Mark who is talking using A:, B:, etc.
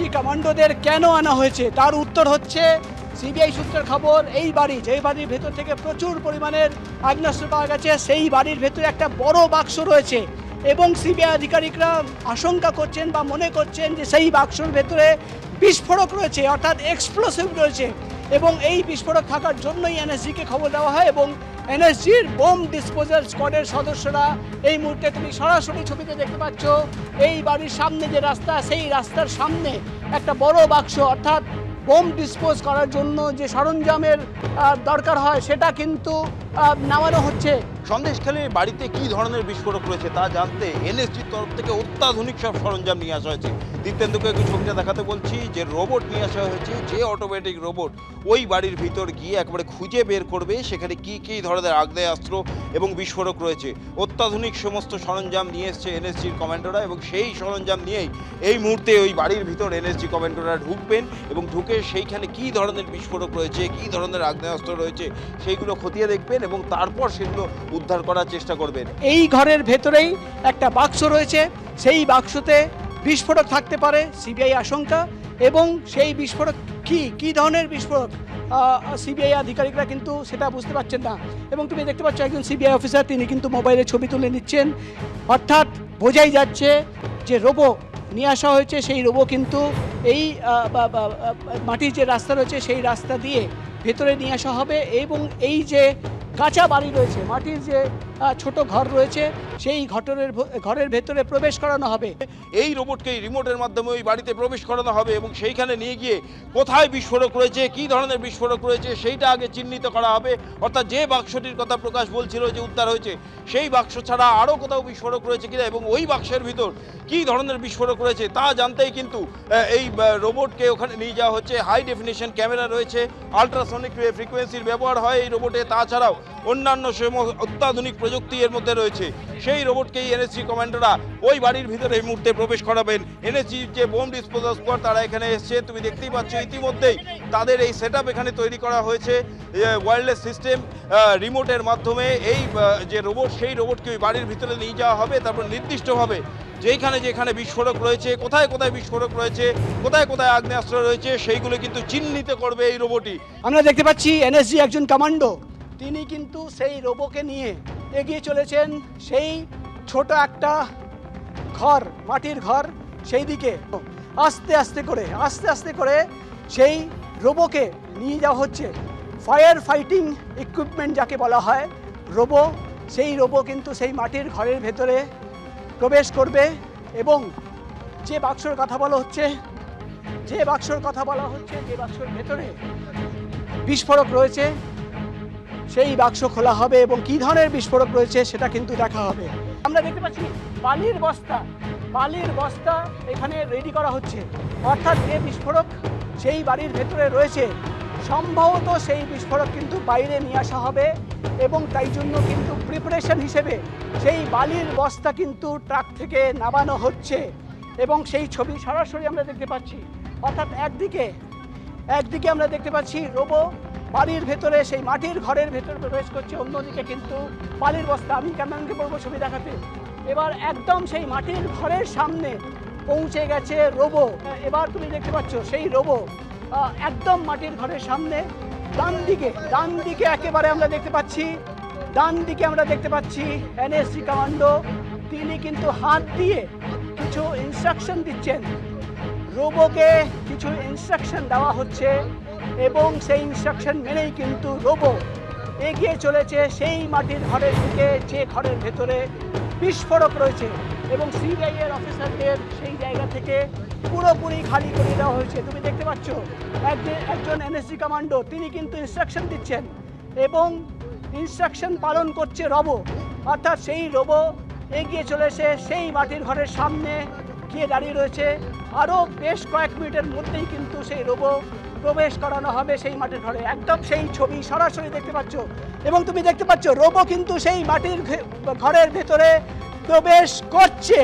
A: NSG কমান্ডোদের কেন আনা হয়েছে? তার উত্তর হচ্ছে, সিবিআই সূত্রের খবর, এই বাড়ি, যেই বাড়ির ভেতর থেকে প্রচুর পরিমাণের আগ্নেয়াস্ত্র পাওয়া গেছে, সেই বাড়ির ভেতরে একটা বড় বাক্স রয়েছে। এবং সিবিআই আধিকারিকরা আশঙ্কা করছেন বা মনে করছেন যে সেই বাক্সর ভেতরে বিস্ফোরক রয়েছে, অর্থাৎ এক্সপ্লোসিভ রয়েছে। এবং এই বিস্ফোরক থাকার জন্যই এনএসজিকে খবর দেওয়া হয় এবং এনএসজির বোম ডিসপোজাল স্কোয়াডের সদস্যরা এই মুহূর্তে তুমি সরাসরি ছবিতে দেখতে পাচ্ছ, এই বাড়ির সামনে যে রাস্তা, সেই রাস্তার সামনে একটা বড় বাক্স, অর্থাৎ বোম ডিসপোজ করার জন্য যে সরঞ্জামের দরকার হয় সেটা কিন্তু নামানো হচ্ছে।
B: সন্দেশখালীর বাড়িতে কি ধরনের বিস্ফোরক রয়েছে তা জানতে এনএসজির তরফ থেকে অত্যাধুনিক সব সরঞ্জাম নিয়ে আসা হয়েছে। দীপ্তেন্দুকে একটু ছবিটা দেখাতে বলছি, যে রোবট নিয়ে আসা হয়েছে, যে অটোমেটিক রোবট ওই বাড়ির ভিতর গিয়ে একবারে খুঁজে বের করবে, সেখানে কি কি ধরনের আগ্নেয়াস্ত্র এবং বিস্ফোরক রয়েছে। অত্যাধুনিক সমস্ত সরঞ্জাম নিয়ে এসছে এনএসজির কমান্ডোরা এবং সেই সরঞ্জাম নিয়েই এই মুহূর্তে ওই বাড়ির ভিতর এনএসজি কমান্ডোরা ঢুকবেন এবং ঢুকে সেইখানে কি ধরনের বিস্ফোরক রয়েছে, কি ধরনের আগ্নেয়াস্ত্র রয়েছে, সেইগুলো খতিয়ে দেখবেন এবং তারপর সেগুলো উদ্ধার করার চেষ্টা করবেন।
A: এই ঘরের ভেতরেই একটা বাক্স রয়েছে। সেই বাক্সতে বিস্ফোরক থাকতে পারে, সিবিআই আশঙ্কা, এবং সেই বিস্ফোরক কি কি ধরনের বিস্ফোরক? সিবিআই আধিকারিকরা কিন্তু সেটা বুঝতে পারছেন না। এবং তুমি দেখতে পাচ্ছ একজন সিবিআই অফিসার, তিনি কিন্তু মোবাইলে ছবি তুলে নিচ্ছেন। অর্থাৎ বোঝাই যাচ্ছে যে রোবো নিয়ে আসা হয়েছে, সেই রোবো কিন্তু এই মাটির যে রাস্তা রয়েছে, সেই রাস্তা দিয়ে ভেতরে নিয়ে আসা হবে। এবং এই যে কাঁচা বাড়ি রয়েছে। মাটির যে ছোট ঘর রয়েছে, সেই ঘটরের ভ- ঘরের ভেতরে প্রবেশ করানো হবে।
B: এই রোবটকে রিমোটের মাধ্যমে ওই বাড়িতে প্রবেশ করানো হবে এবং সেইখানে নিয়ে গিয়ে কোথায় বিস্ফোরক রয়েছে, কী ধরনের বিস্ফোরক রয়েছে, সেইটা আগে চিহ্নিত করা হবে। অর্থাৎ যে বাক্সটির কথা প্রকাশ বলছিল যে উদ্ধার হয়েছে, সেই বাক্স ছাড়া আরও কোথাও বিস্ফোরক রয়েছে কিনা এবং ওই বাক্সের ভিতর কী ধরনের বিস্ফোরক রয়েছে, তা জানতেই কিন্তু এই রোবটকে ওখানে নিয়ে যাওয়া হচ্ছে। হাই ডেফিনেশন ক্যামেরা রয়েছে আলট্রাসনিক ফ্রিকোয়েন্সির ব্যবহার হয় এই রোবটে তাছাড়াও অন্যান্য অত্যাধুনিক প্রযুক্তি এর মধ্যে রয়েছে। সেই রোবটকেই এনএসজি কমান্ডোরা ওই বাড়ির ভিতরে এই মুহূর্তে প্রবেশ করাবেন। এনএসজি যে বোম ডিসপোজাল স্কোয়াড তারা এখানে এসছে, তুমি দেখতেই পাচ্ছ ইতিমধ্যেই তাদের এই সেট এখানে তৈরি করা হয়েছে। ওয়্যারলেস সিস্টেম রিমোটের মাধ্যমে এই যে রোবট, সেই রোবটকে ওই বাড়ির ভিতরে নিয়ে যাওয়া হবে, তারপর নির্দিষ্টভাবে যেখানে যেখানে বিস্ফোরক রয়েছে, কোথায় কোথায় বিস্ফোরক রয়েছে, কোথায় কোথায় আগ্নেয়াস্ত্র রয়েছে, সেইগুলো কিন্তু চিহ্নিত করবে এই রোবটই।
A: আমরা দেখতে পাচ্ছি এনএসজি একজন কমান্ডো। তিনি কিন্তু সেই রোবোকে নিয়ে এগিয়ে চলেছেন সেই ছোট একটা ঘর, মাটির ঘর সেই দিকে। আস্তে আস্তে করে, আস্তে আস্তে করে সেই রোবোকে নিয়ে যাওয়া হচ্ছে। ফায়ার ফাইটিং ইকুইপমেন্ট যাকে বলা হয়, রোবো, সেই রোবো কিন্তু সেই মাটির ঘরের ভেতরে প্রবেশ করবে এবং যে বাক্সর কথা বলা হচ্ছে, যে বাক্সর কথা বলা হচ্ছে, যে বাক্সর ভেতরে বিস্ফোরক রয়েছে সেই বাক্স খোলা হবে এবং কি ধরনের বিস্ফোরক রয়েছে সেটা কিন্তু দেখা হবে। আমরা দেখতে পাচ্ছি বালির বস্তা। বালির বস্তা এখানে রেডি করা হচ্ছে। অর্থাৎ যে বিস্ফোরক সেই বাড়ির ভেতরে রয়েছে, সম্ভবত সেই বিস্ফোরক কিন্তু বাইরে নিয়ে আসা হবে এবং তাই জন্য কিন্তু প্রিপারেশন হিসেবে সেই বালির বস্তা কিন্তু ট্রাক থেকে নামানো হচ্ছে এবং সেই ছবি সরাসরি আমরা দেখতে পাচ্ছি। অর্থাৎ একদিকে একদিকে আমরা দেখতে পাচ্ছি রোবো বাড়ির ভেতরে, সেই মাটির ঘরের ভেতরে প্রবেশ করছে। অন্যদিকে কিন্তু বালির বস্তা, আমি ক্যামেরাকে বলব ছবি দেখাতে। এবার একদম সেই মাটির ঘরের সামনে পৌঁছে গেছে রোবো। এবার তুমি দেখতে পাচ্ছ, সেই রোবো একদম মাটির ঘরের সামনে। ডান দিকে ডান দিকে একেবারে আমরা দেখতে পাচ্ছি, ডান দিকে আমরা দেখতে পাচ্ছি এনএসসি কমান্ডো। তিনি কিন্তু হাত দিয়ে কিছু ইনস্ট্রাকশন দিচ্ছেন। রোবোকে কিছু ইনস্ট্রাকশন দেওয়া হচ্ছে। এবং সেই ইনস্ট্রাকশন মেনেই কিন্তু রোবো এগিয়ে চলেছে সেই মাটির ঘরের দিকে, যে ঘরের ভেতরে বিস্ফোরক রয়েছে এবং সিবিআই এর অফিসারদের সেই জায়গা থেকে পুরোপুরি খালি করে দেওয়া হয়েছে। তুমি দেখতে পাচ্ছ, একজন একজন এনএসজি কমান্ডো তিনি কিন্তু ইনস্ট্রাকশন দিচ্ছেন এবং ইনস্ট্রাকশন পালন করছে রবো অর্থাৎ সেই রোবো এগিয়ে চলেছে সেই মাটির ঘরের সামনে গিয়ে দাঁড়িয়ে রয়েছে। আরও বেশ কয়েক মিনিটের মধ্যেই কিন্তু সেই রোবো প্রবেশ করানো হবে সেই মাটির ঘরে। একদম সেই ছবি সরাসরি দেখতে পাচ্ছ। এবং তুমি দেখতে পাচ্ছ, রোবো কিন্তু সেই মাটির ঘরের ভেতরে প্রবেশ করছে।